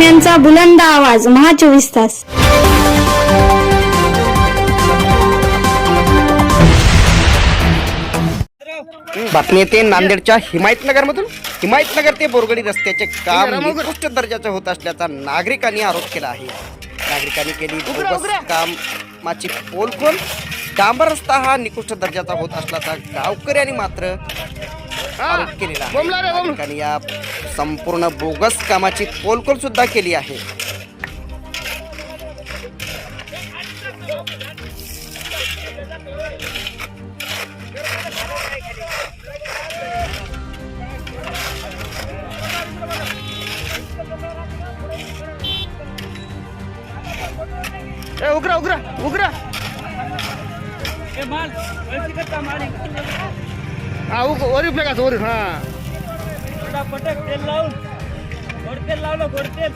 बातम्यांचा बुलंद आवाज महा चोवीस तास. बातमी येते नांदेडच्या हिमायतनगरमधून. हिमायतनगर ते बोरगडी रस्त्याचे काम निकृष्ट दर्जाचे होत असल्याचा नागरिकांनी आरोप केला आहे. नागरिकांनी केली कामाची पोलखोल. डांबर रस्ता हा निकृष्ट दर्जाचा होत असल्याचा गावकऱ्यांनी मात्र आरोप केलेला आहे. नागरिकांनी या संपूर्ण बोगस कामाची पोलखोल सुद्धा केली आहे. उघरा उघरा उघरा हा उग वरी फेकायचं वरी हा. पटक तेल लावून. गोडतेल लावलं गोडतेल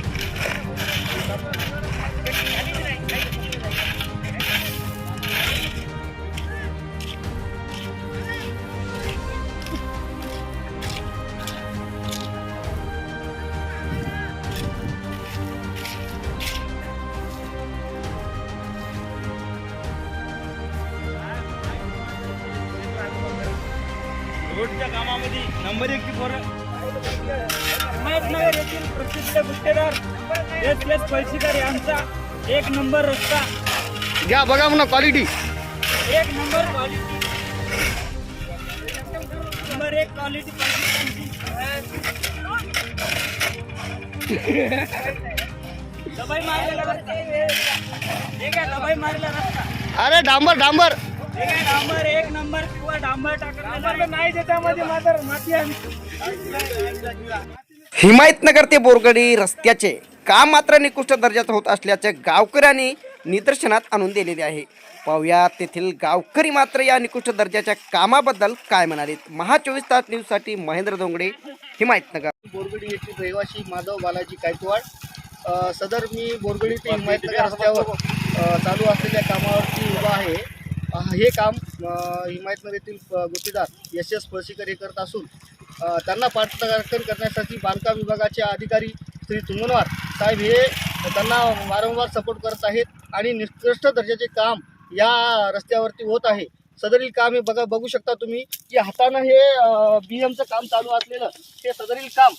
रोडच्या कामामध्ये नंबर पोरं. हिमायतनगर येथील प्रसिद्ध गुत्तेदार एस एस पैसेकर यांचा एक नंबर रस्ता. घ्या बघा म्हणा क्वालिटी एक नंबर क्वालिटी नंबर एक क्वालिटी दबाई मारलेला रस्ता. ठीक आहे दबाई मारलेला रस्ता. अरे डांबर डांबर. डांबर एक नंबर किंवा डांबर टाकत नाही. त्याच्यामध्ये मात्र माती हिमायतनगर ते बोरगडी रस्त्याचे काम मात्र निकृष्ट दर्जाचं होत असल्याचे गावकऱ्यांनी निदर्शनात आणून दिलेले आहे. पाहूया तेथील गावकरी मात्र या निकृष्ट दर्जाच्या कामाबद्दल काय म्हणाले. महा चोवीस तास न्यूजसाठी महेंद्र दोंगडे हिमायतनगर. बोरगडी येथील रहिवासी माधव बालाजी गायकवाड सदर मी बोरगडी ते हिमायतनगर रस्त्यावर चालू असलेल्या कामावरती उभा आहे. हे काम हिमायतनगरीतील हिमायतनगर येथील गुत्तेदार एस एस फळशीकर हे करत असून त्यांना पाठराखण करण्यासाठी बांधकाम विभागाचे अधिकारी श्री तुंगनवार साहेब हे त्यांना वारंवार सपोर्ट करत आहेत आणि निकृष्ट दर्जाचे काम या रस्त्यावरती होत आहे. सदरील काम हे बघा बघू शकता तुम्ही की हातानं हे बी एमचं काम चालू असलेलं हे सदरील काम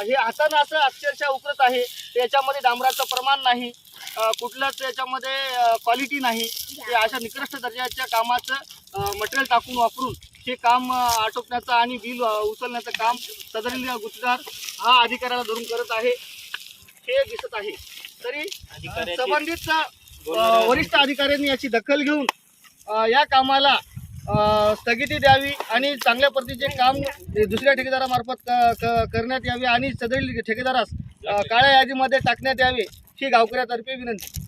हे हातानं असं अक्षरशः उकरत आहे. त्याच्यामध्ये डांबराचं प्रमाण नाही. कुठलंच याच्यामध्ये क्वालिटी नाही. ते अशा निकृष्ट दर्जाच्या कामाचं मटेरियल टाकून वापरून हे काम आटोपण्याचं आणि बिल उचलण्याचं काम सदरील गुत्तेदार हा अधिकाऱ्याला धरून करत आहे. हे दिसत आहे. तरी संबंधित वरिष्ठ अधिकाऱ्यांनी याची दखल घेऊन या कामाला स्थगिती द्यावी आणि चांगल्या पद्धतीचे काम दुसऱ्या ठेकेदारामार्फत करण्यात यावे आणि सदरील ठेकेदारास काळ्या यादीमध्ये टाकण्यात यावे. गावकऱ्यातर्फे विनंती.